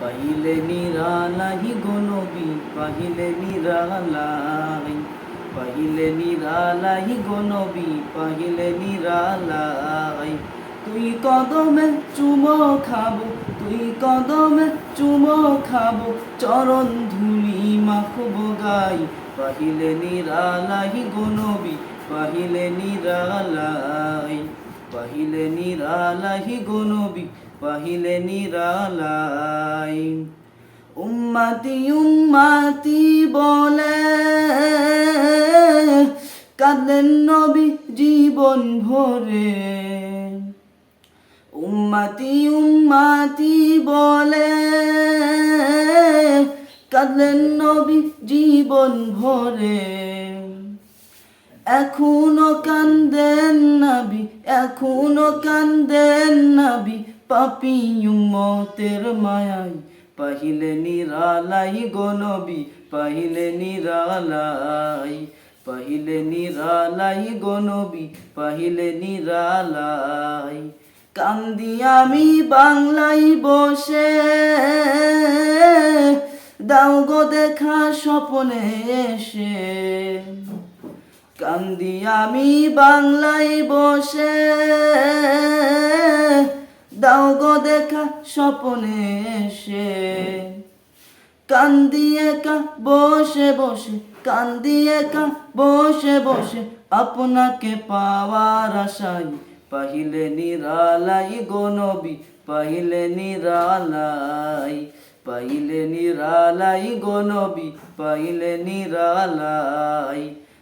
পাহিলে নিরালাই গনবি পাহিলে নিরালাই পাহিলে নিরালাই গনবি পাহিলে নিরালাই তুই কদমে চুমো খাব, তুই কদমে চুমো খাব, চরণ ধুলি মাখবো গাই। পাহিলে নিরালাই গনবি পাহিলে নিরালাই পাহিলে নিরালাই গনবি পাহিলে নিরালাই। উম্মাতি উম্মাতি বলে, কাঁদেন নবী জীবন ভরে। উম্মাতি উম্মাতি বলে কাঁদলেন নবী জীবন ভরে। এখনও কান্দেন নাবি, এখনও কান্দেন নাবি পাপি উম্মতের মায়াই, পাহিলে নিরালাই গনবি পাহিলে নিরালাই পাহিলে নিরালাই গনবি পাহিলে নিরালাই। কান্দি আমি বাংলাই বসে, দাও দেখা স্বপনে এসে। কান্দি আমি বাংলায় বসে দাও গো দেখা স্বপনে এসে। কান্দি একা বসে বসে কান্দি একা বসে বসে, আপনাকে পাওয়ার আশাই পাহিলে নিরালাই গনবি পাহিলে নিরালাই। পাইলে নিরালাই গনবি পাইলে নিরালাই।